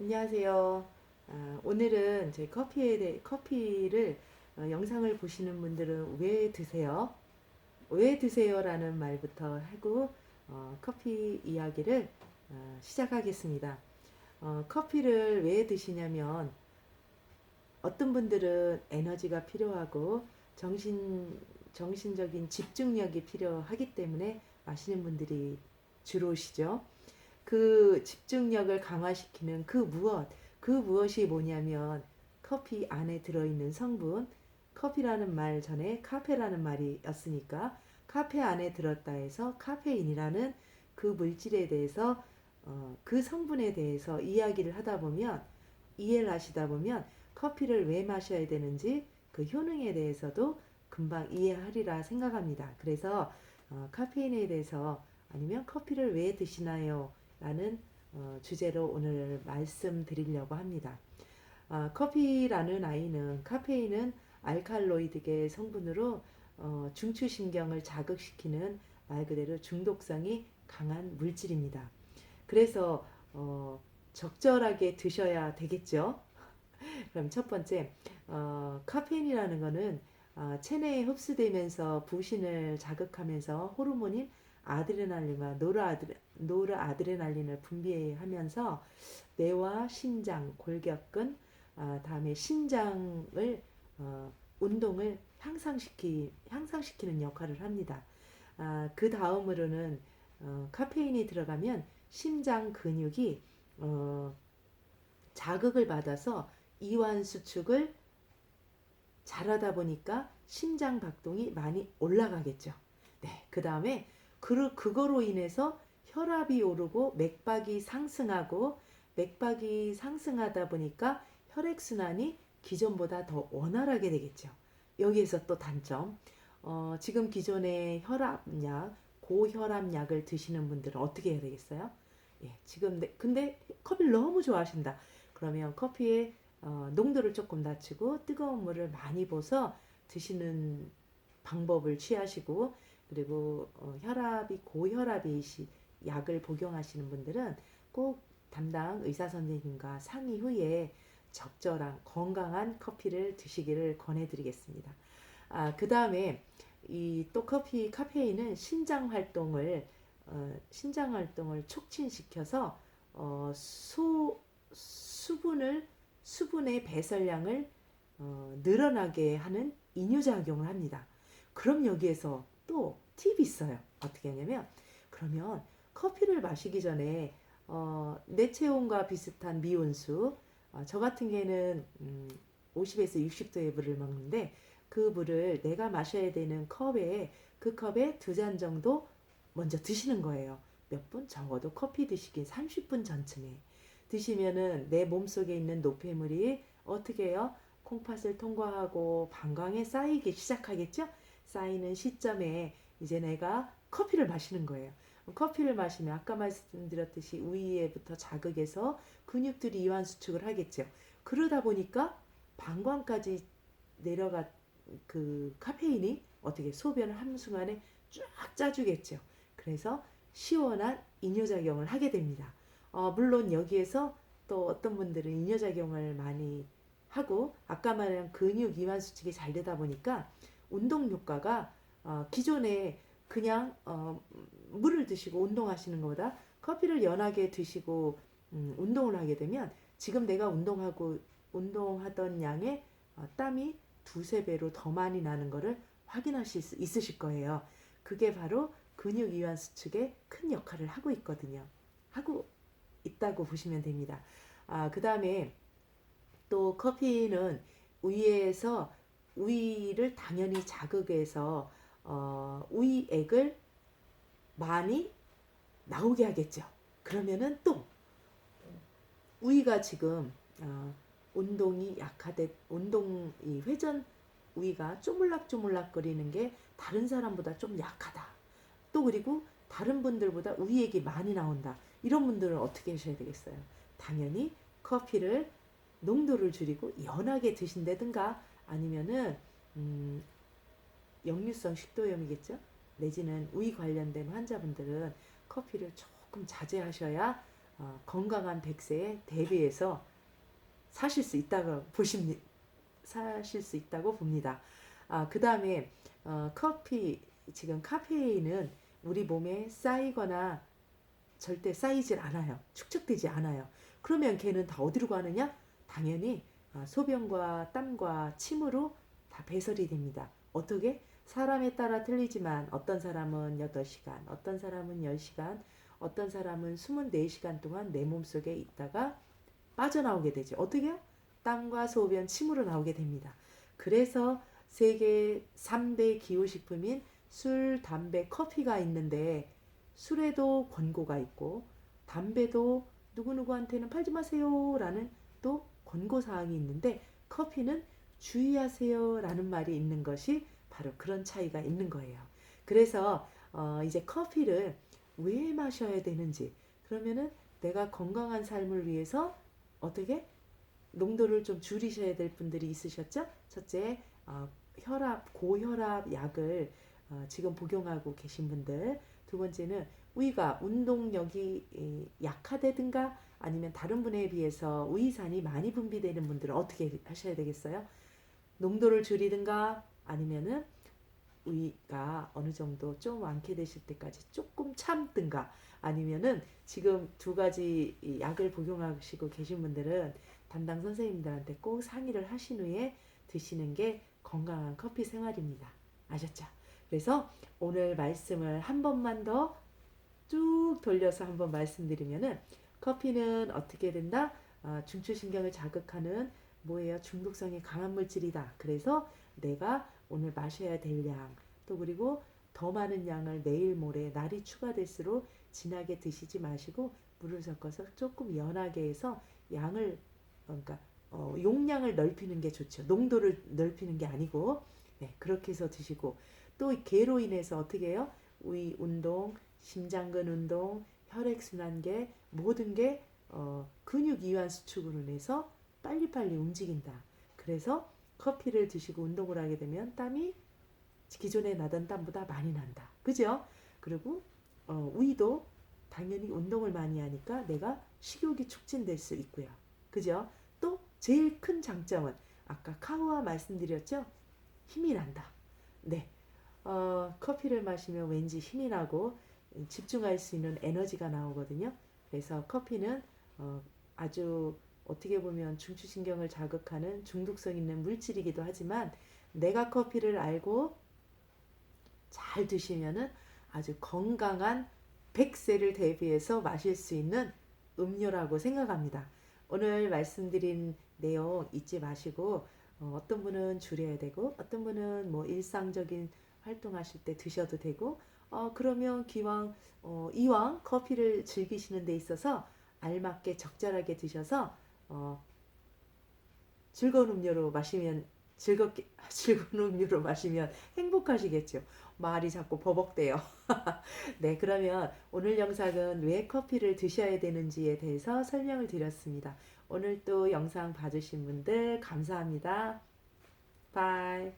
안녕하세요. 아, 오늘은 저희 커피에 대해, 커피를 어, 영상을 보시는 분들은 왜 드세요? 왜 드세요라는 말부터 하고 어, 커피 이야기를 어, 시작하겠습니다. 어, 커피를 왜 드시냐면 어떤 분들은 에너지가 필요하고 정신 정신적인 집중력이 필요하기 때문에 마시는 분들이 주로시죠. 그 집중력을 강화시키는 그 무엇, 그 무엇이 뭐냐면 커피 안에 들어있는 성분, 커피라는 말 전에 카페라는 말이었으니까 카페 안에 들었다 해서 카페인이라는 그 물질에 대해서 어, 그 성분에 대해서 이야기를 하다 보면 이해를 하시다 보면 커피를 왜 마셔야 되는지 그 효능에 대해서도 금방 이해하리라 생각합니다. 그래서 어, 카페인에 대해서 아니면 커피를 왜 드시나요? 라는 어, 주제로 오늘 말씀드리려고 합니다. 아, 커피라는 아이는 카페인은 알칼로이드계 성분으로 어, 중추신경을 자극시키는 말 그대로 중독성이 강한 물질입니다. 그래서 어, 적절하게 드셔야 되겠죠. 그럼 첫 번째 어, 카페인이라는 거는 어, 체내에 흡수되면서 부신을 자극하면서 호르몬인 아드레날린과 노르아드레, 노르아드레날린을 분비하면서 뇌와 신장, 골격근, 아, 다음에 신장을 어, 운동을 향상시키 향상시키는 역할을 합니다. 아, 그 다음으로는 어, 카페인이 들어가면 심장 근육이 어, 자극을 받아서 이완 수축을 잘하다 보니까 심장 박동이 많이 올라가겠죠. 네, 그 다음에 그, 그거로 인해서 혈압이 오르고 맥박이 상승하고 맥박이 상승하다 보니까 혈액순환이 기존보다 더 원활하게 되겠죠. 여기에서 또 단점. 어, 지금 기존의 혈압약, 고혈압약을 드시는 분들은 어떻게 해야 되겠어요? 예, 지금, 네, 근데 커피를 너무 좋아하신다. 그러면 커피의 어, 농도를 조금 낮추고 뜨거운 물을 많이 부어서 드시는 방법을 취하시고 그리고 어, 혈압이 고혈압이시 약을 복용하시는 분들은 꼭 담당 의사 선생님과 상의 후에 적절한 건강한 커피를 드시기를 권해드리겠습니다. 아, 그 다음에 이 또 커피 카페인은 신장 활동을 어, 신장 활동을 촉진시켜서 어, 소 수분을 수분의 배설량을 어, 늘어나게 하는 이뇨작용을 합니다. 그럼 여기에서 또 팁이 있어요. 어떻게 하냐면 그러면 커피를 마시기 전에 어, 내 체온과 비슷한 미온수 어, 저 같은 경우에는 음, 50에서 60도의 물을 먹는데 그 물을 내가 마셔야 되는 컵에 그 컵에 두 잔 정도 먼저 드시는 거예요. 몇 분? 적어도 커피 드시기 30분 전쯤에 드시면은 내 몸속에 있는 노폐물이 어떻게 해요? 콩팥을 통과하고 방광에 쌓이기 시작하겠죠? 쌓이는 시점에 이제 내가 커피를 마시는 거예요. 커피를 마시면 아까 말씀드렸듯이 위에부터 자극해서 근육들이 이완 수축을 하겠죠. 그러다 보니까 방광까지 내려가 그 카페인이 어떻게 소변을 하는 순간에 쫙 짜주겠죠. 그래서 시원한 이뇨작용을 하게 됩니다. 어, 물론 여기에서 또 어떤 분들은 이뇨작용을 많이 하고 아까 말한 근육 이완 수축이 잘 되다 보니까 운동 효과가 어, 기존에 그냥 어, 물을 드시고 운동하시는 것보다 커피를 연하게 드시고 음, 운동을 하게 되면 지금 내가 운동하고 운동하던 양의 어, 땀이 두세 배로 더 많이 나는 것을 확인하실 수 있으실 거예요. 그게 바로 근육 이완 수축에 큰 역할을 하고 있거든요. 하고 있다고 보시면 됩니다. 아, 그 다음에 또 커피는 위에서 위를 당연히 자극해서 어, 위액을 많이 나오게 하겠죠. 그러면은 또 위가 지금 어, 운동이 약하대 운동 이 회전 위가 쪼물락쪼물락 거리는 게 다른 사람보다 좀 약하다. 또 그리고 다른 분들보다 위액이 많이 나온다. 이런 분들은 어떻게 하셔야 되겠어요? 당연히 커피를 농도를 줄이고 연하게 드신다든가 아니면은 음, 역류성 식도염이겠죠? 내지는 위 관련된 환자분들은 커피를 조금 자제하셔야 어, 건강한 100세에 대비해서 사실 수 있다고 보십니다. 사실 수 있다고 봅니다. 아, 그 다음에 어, 커피 지금 카페인은 우리 몸에 쌓이거나 절대 쌓이질 않아요. 축적되지 않아요. 그러면 걔는 다 어디로 가느냐? 당연히 아, 소변과 땀과 침으로 다 배설이 됩니다. 어떻게? 사람에 따라 틀리지만 어떤 사람은 8시간, 어떤 사람은 10시간, 어떤 사람은 24시간 동안 내 몸속에 있다가 빠져나오게 되죠. 어떻게요? 땀과 소변, 침으로 나오게 됩니다. 그래서 세계 3대 기호식품인 술, 담배, 커피가 있는데 술에도 권고가 있고 담배도 누구누구한테는 팔지 마세요 라는 또 권고 사항이 있는데 커피는 주의하세요 라는 말이 있는 것이 바로 그런 차이가 있는 거예요. 그래서 어 이제 커피를 왜 마셔야 되는지 그러면은 내가 건강한 삶을 위해서 어떻게 농도를 좀 줄이셔야 될 분들이 있으셨죠? 첫째, 어, 혈압, 고혈압 약을 어, 지금 복용하고 계신 분들. 두 번째는 위가 운동력이 이, 약하다든가 아니면 다른 분에 비해서 위산이 많이 분비되는 분들은 어떻게 하셔야 되겠어요? 농도를 줄이든가 아니면은 위가 어느 정도 좀 많게 되실 때까지 조금 참든가 아니면은 지금 두 가지 이 약을 복용하시고 계신 분들은 담당 선생님들한테 꼭 상의를 하신 후에 드시는 게 건강한 커피 생활입니다. 아셨죠? 그래서 오늘 말씀을 한 번만 더 쭉 돌려서 한번 말씀드리면은 커피는 어떻게 된다? 아, 중추신경을 자극하는 뭐예요? 중독성이 강한 물질이다. 그래서 내가 오늘 마셔야 될 양, 또 그리고 더 많은 양을 내일 모레 날이 추가될수록 진하게 드시지 마시고 물을 섞어서 조금 연하게 해서 양을 그러니까 어, 용량을 넓히는 게 좋죠. 농도를 넓히는 게 아니고 네, 그렇게 해서 드시고 또 개로 인해서 어떻게 해요? 위 운동, 심장근 운동, 혈액순환계 모든 게 어, 근육 이완 수축으로 인해서 빨리빨리 움직인다. 그래서 커피를 드시고 운동을 하게 되면 땀이 기존에 나던 땀보다 많이 난다. 그죠? 그리고 어, 위도 당연히 운동을 많이 하니까 내가 식욕이 촉진될 수 있고요. 그죠? 또 제일 큰 장점은 아까 카우아 말씀드렸죠? 힘이 난다. 네. 어, 커피를 마시면 왠지 힘이 나고 집중할 수 있는 에너지가 나오거든요. 그래서 커피는 어, 아주 어떻게 보면 중추신경을 자극하는 중독성 있는 물질이기도 하지만 내가 커피를 알고 잘 드시면은 아주 건강한 100세를 대비해서 마실 수 있는 음료라고 생각합니다. 오늘 말씀드린 내용 잊지 마시고 어, 떤 분은 줄여야 되고 어떤 분은 뭐 일상적인 활동하실 때 드셔도 되고 어, 그러면 기왕 어, 이왕 커피를 즐기시는 데 있어서 알맞게 적절하게 드셔서 어, 즐거운 음료로 마시면 즐겁게 즐거운 음료로 마시면 행복하시겠죠. 말이 자꾸 버벅대요. 네, 그러면 오늘 영상은 왜 커피를 드셔야 되는지에 대해서 설명을 드렸습니다. 오늘 또 영상 봐주신 분들 감사합니다. 바이.